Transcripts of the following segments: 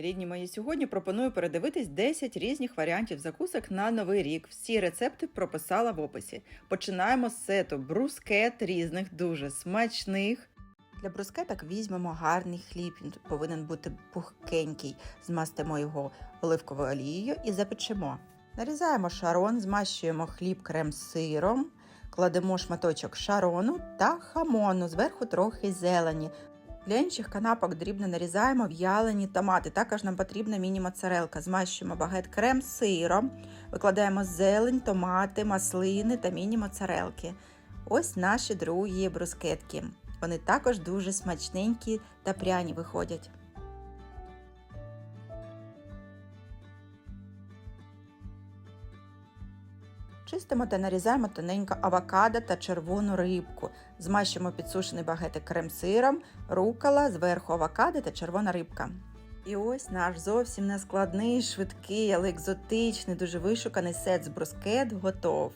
Рідні мої, сьогодні пропоную передивитись 10 різних варіантів закусок на новий рік. Всі рецепти прописала в описі. Починаємо з сету брускет різних, дуже смачних. Для брускеток візьмемо гарний хліб, він повинен бути пухкенький. Змастимо його оливковою олією і запечемо. Нарізаємо шарон, змащуємо хліб крем-сиром, кладемо шматочок шарону та хамону, зверху трохи зелені. Для інших канапок дрібно нарізаємо в'ялені томати. Також нам потрібна міні-моцарелка. Змащуємо багет крем з сиром, викладаємо зелень, томати, маслини та міні-моцарелки. Ось наші другі брускетки. Вони також дуже смачненькі та пряні виходять. Чистимо та нарізаємо тоненько авокадо та червону рибку. Змащуємо підсушений багетик крем-сиром, рукола, зверху авокадо та червона рибка. І ось наш зовсім не складний, швидкий, але екзотичний, дуже вишуканий сет з брускет готов.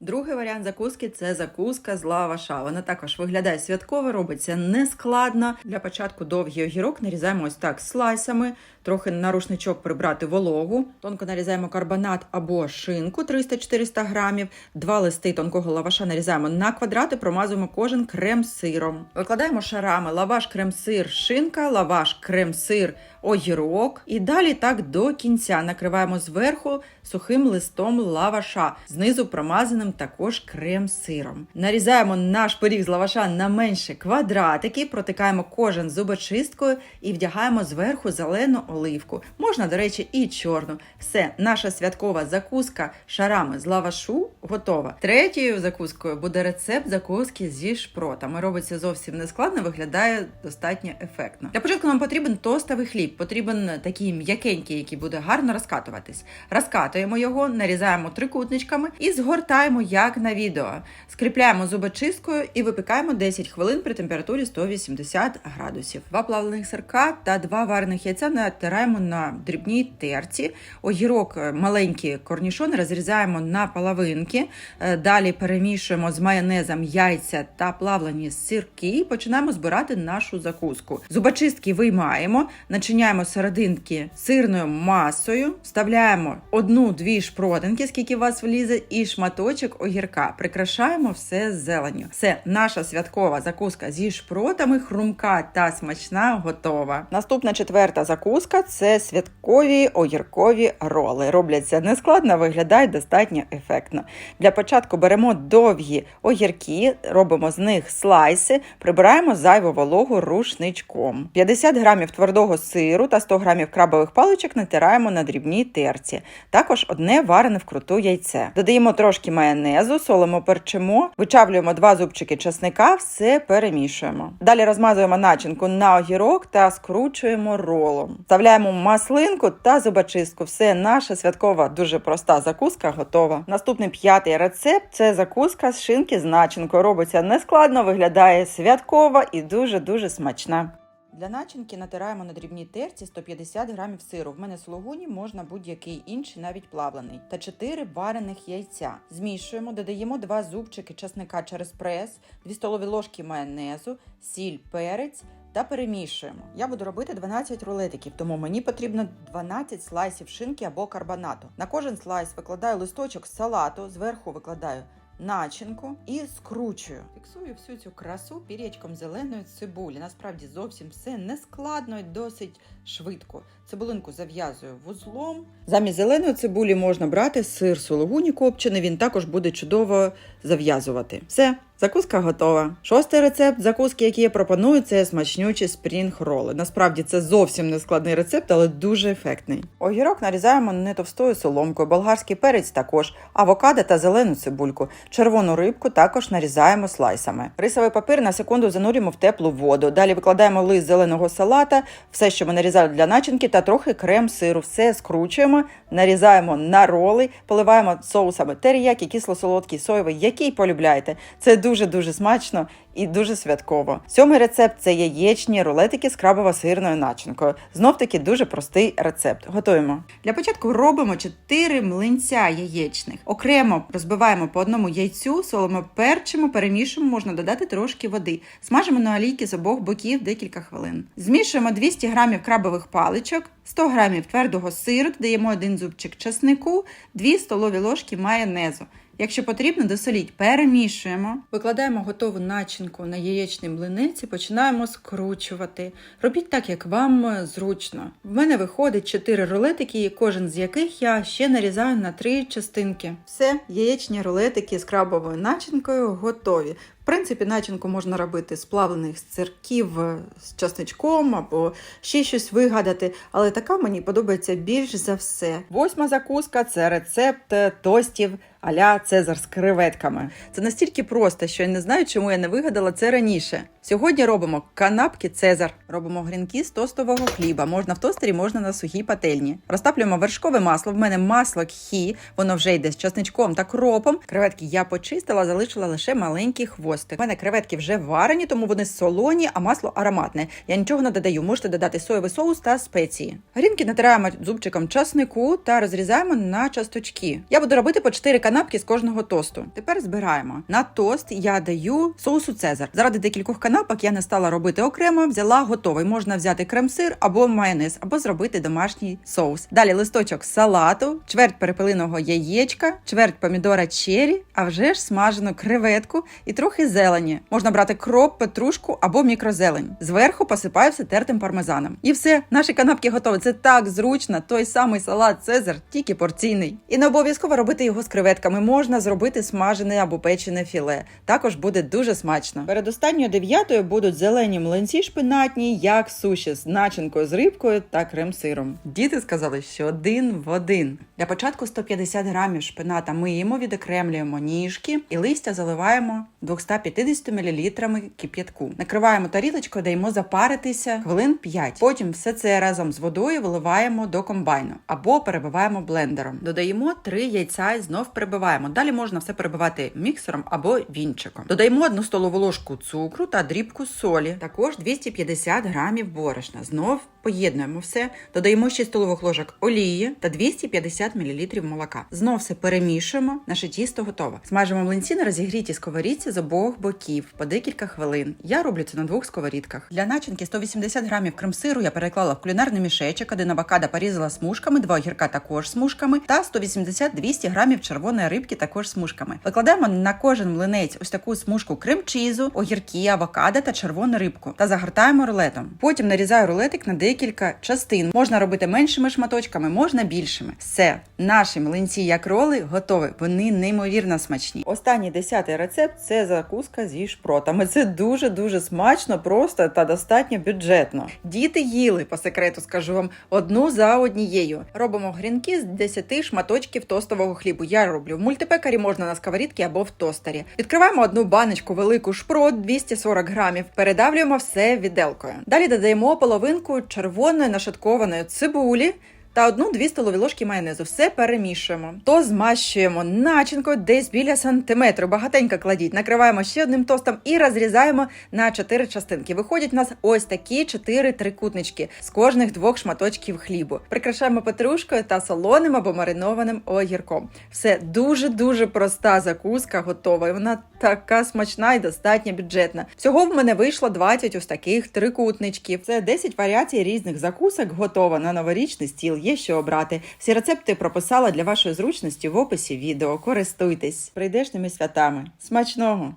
Другий варіант закуски це закуска з лаваша. Вона також виглядає святково, робиться нескладно. Для початку довгий огірок нарізаємо ось так слайсами, трохи на рушничок прибрати вологу. Тонко нарізаємо карбонат або шинку 300-400 грамів. Два листи тонкого лаваша нарізаємо на квадрати, промазуємо кожен крем-сиром. Викладаємо шарами лаваш, крем-сир, шинка, лаваш, крем-сир, огірок. І далі так до кінця накриваємо зверху сухим листом лаваша, знизу промазаним також крем-сиром. Нарізаємо наш пиріг з лаваша на менші квадратики, протикаємо кожен зубочисткою і вдягаємо зверху зелену оливку. Можна, до речі, і чорну. Все, наша святкова закуска шарами з лавашу готова. Третьою закускою буде рецепт закуски зі шпротами. Робиться зовсім нескладно, виглядає достатньо ефектно. Для початку нам потрібен тостовий хліб, потрібен такий м'якенький, який буде гарно розкатуватись. Розкатуємо його, нарізаємо трикутничками і згортаємо як на відео. Скріпляємо зубочисткою і випікаємо 10 хвилин при температурі 180 градусів. Два плавлених сирка та два варених яйця натираємо на дрібній терці. Огірок е, маленькі корнішони розрізаємо на половинки. Е, Далі перемішуємо з майонезом яйця та плавлені сирки і починаємо збирати нашу закуску. Зубочистки виймаємо, начиняємо серединки сирною масою, вставляємо одну-дві шпротинки, скільки у вас влізе, і шматочок огірка. Прикрашаємо все з зеленню. Все, наша святкова закуска зі шпротами, хрумка та смачна готова. Наступна четверта закуска це святкові огіркові роли. Робляться нескладно, виглядають достатньо ефектно. Для початку беремо довгі огірки, робимо з них слайси, прибираємо зайву вологу рушничком. 50 грамів твердого сиру та 100 грамів крабових паличок натираємо на дрібній терці. Також одне варене вкруту яйце. Додаємо трошки майонезу, солимо перчимо, вичавлюємо два зубчики чесника, все перемішуємо. Далі розмазуємо начинку на огірок та скручуємо ролом. Вставляємо маслинку та зубочистку. Все, наша святкова дуже проста закуска готова. Наступний п'ятий рецепт це закуска з шинки з начинкою. Робиться нескладно, виглядає святково і дуже-дуже смачна. Для начинки натираємо на дрібній терці 150 грамів сиру. В мене сулугуні можна будь-який інший, навіть плавлений. Та 4 варених яйця. Змішуємо, додаємо 2 зубчики чесника через прес, 2 столові ложки майонезу, сіль, перець. Та перемішуємо. Я буду робити 12 рулетиків, тому мені потрібно 12 слайсів шинки або карбонату. На кожен слайс викладаю листочок салату, зверху викладаю начинку і скручую. Фіксую всю цю красу пір'ячком зеленої цибулі. Насправді зовсім все не складно і досить швидко. Цибулинку зав'язую вузлом. Замість зеленої цибулі можна брати сир сологуні копчений, він також буде чудово зав'язувати. Все, закуска готова. Шостий рецепт закуски, який я пропоную, це смачнючі спрінг роли. Насправді це зовсім не складний рецепт, але дуже ефектний. Огірок нарізаємо не товстою соломкою, болгарський перець також, авокадо та зелену цибульку. Червону рибку також нарізаємо слайсами. Рисовий папір на секунду занурюємо в теплу воду. Далі викладаємо лист зеленого салата, все, що ми нарізали для начинки, та трохи крем сиру. Все скручуємо, нарізаємо на роли, поливаємо соусами теріякі, кисло-солодкий, соєвий, який полюбляєте. Це дуже-дуже смачно і дуже святково. Сьомий рецепт це яєчні рулетики з крабово-сирною начинкою. Знов таки дуже простий рецепт. Готуємо. Для початку робимо 4 млинця яєчних. Окремо розбиваємо по одному яйцю, солимо, перчимо, перемішуємо, можна додати трошки води. Смажимо на олійки з обох боків декілька хвилин. Змішуємо 200 грамів крабових паличок, 100 грамів твердого сиру, додаємо один зубчик чеснику, 2 столові ложки майонезу. Якщо потрібно, досоліть, перемішуємо. Викладаємо готову начинку на яєчний млинець починаємо скручувати. Робіть так, як вам е, зручно. В мене виходить 4 рулетики, кожен з яких я ще нарізаю на 3 частинки. Все, яєчні рулетики з крабовою начинкою готові. Принципі, начинку можна робити з плавлених сирків е, з часничком або ще щось вигадати, але така мені подобається більш за все. Восьма закуска це рецепт е, тостів аля Цезар з креветками. Це настільки просто, що я не знаю, чому я не вигадала це раніше. Сьогодні робимо канапки Цезар, робимо грінки з тостового хліба. Можна в тостері, можна на сухій пательні. Розтаплюємо вершкове масло. В мене масло кхі, воно вже йде з часничком та кропом. Креветки я почистила, залишила лише маленький хвостик. У мене креветки вже варені, тому вони солоні, а масло ароматне. Я нічого не додаю. Можете додати соєвий соус та спеції. Грінки натираємо зубчиком часнику та розрізаємо на часточки. Я буду робити по 4 канапки з кожного тосту. Тепер збираємо. На тост я даю соусу Цезар. Заради декількох канапок я не стала робити окремо, взяла готовий. Можна взяти крем-сир або майонез, або зробити домашній соус. Далі листочок салату, чверть перепелиного яєчка, чверть помідора чері, а вже ж смажену креветку і трохи зелені. Можна брати кроп, петрушку або мікрозелень. Зверху посипаю все тертим пармезаном. І все, наші канапки готові. Це так зручно. Той самий салат Цезар, тільки порційний. І не обов'язково робити його з креветками. Можна зробити смажене або печене філе. Також буде дуже смачно. Перед останньою дев'ятою будуть зелені млинці шпинатні, як суші з начинкою з рибкою та крем-сиром. Діти сказали, що один в один. Для початку 150 грамів шпината миємо, відокремлюємо ніжки і листя заливаємо 250 мл кип'ятку. Накриваємо тарілочкою, даємо запаритися хвилин 5. Потім все це разом з водою виливаємо до комбайну або перебиваємо блендером. Додаємо 3 яйця і знов перебиваємо. Далі можна все перебивати міксером або вінчиком. Додаємо 1 столову ложку цукру та дрібку солі. Також 250 грамів борошна. Знов поєднуємо все. Додаємо 6 столових ложок олії та 250 мл молока. Знов все перемішуємо. Наше тісто готове. Смажимо млинці на розігрітій сковорідці з обох боків по декілька хвилин. Я роблю це на двох сковорідках. Для начинки 180 грамів крем-сиру я переклала в кулінарний мішечок, один авокадо порізала смужками, два огірка також смужками та 180-200 грамів червоної рибки також смужками. Викладаємо на кожен млинець ось таку смужку крем-чізу, огірки, авокадо та червону рибку та загортаємо рулетом. Потім нарізаю рулетик на декілька частин. Можна робити меншими шматочками, можна більшими. Все, наші млинці як роли готові. Вони неймовірно смачні. Останній десятий рецепт це закуска зі шпротами. Це дуже дуже смачно, просто та достатньо бюджетно. Діти їли по секрету, скажу вам, одну за однією. Робимо грінки з 10 шматочків тостового хлібу. Я роблю в мультипекарі, можна на сковорідці або в тостері. Відкриваємо одну баночку велику шпрот 240 грамів. Передавлюємо все віделкою. Далі додаємо половинку червоної нашаткованої цибулі. Та одну-дві столові ложки майонезу. Все перемішуємо. То змащуємо начинкою десь біля сантиметру. Багатенько кладіть. Накриваємо ще одним тостом і розрізаємо на чотири частинки. Виходять у нас ось такі чотири трикутнички з кожних двох шматочків хлібу. Прикрашаємо петрушкою та солоним або маринованим огірком. Все дуже дуже проста закуска готова. Вона така смачна і достатньо бюджетна. Всього в мене вийшло 20 ось таких трикутничків. Це 10 варіацій різних закусок готова на новорічний стіл. Є що обрати. Всі рецепти прописала для вашої зручності в описі відео. Користуйтесь прийдешніми святами. Смачного!